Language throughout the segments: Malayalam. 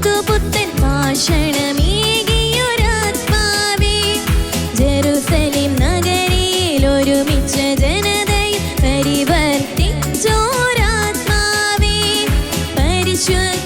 പുതുപുത്തൻ ഭാഷണമേകിയൊരാത്മാവേ ജെറുസലിം നഗരിയിൽ ഒരുമിച്ച ജനതയിൽ പരിവർത്തിച്ചോരാത്മാവേ. പരിശുദ്ധ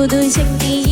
புது சக்தி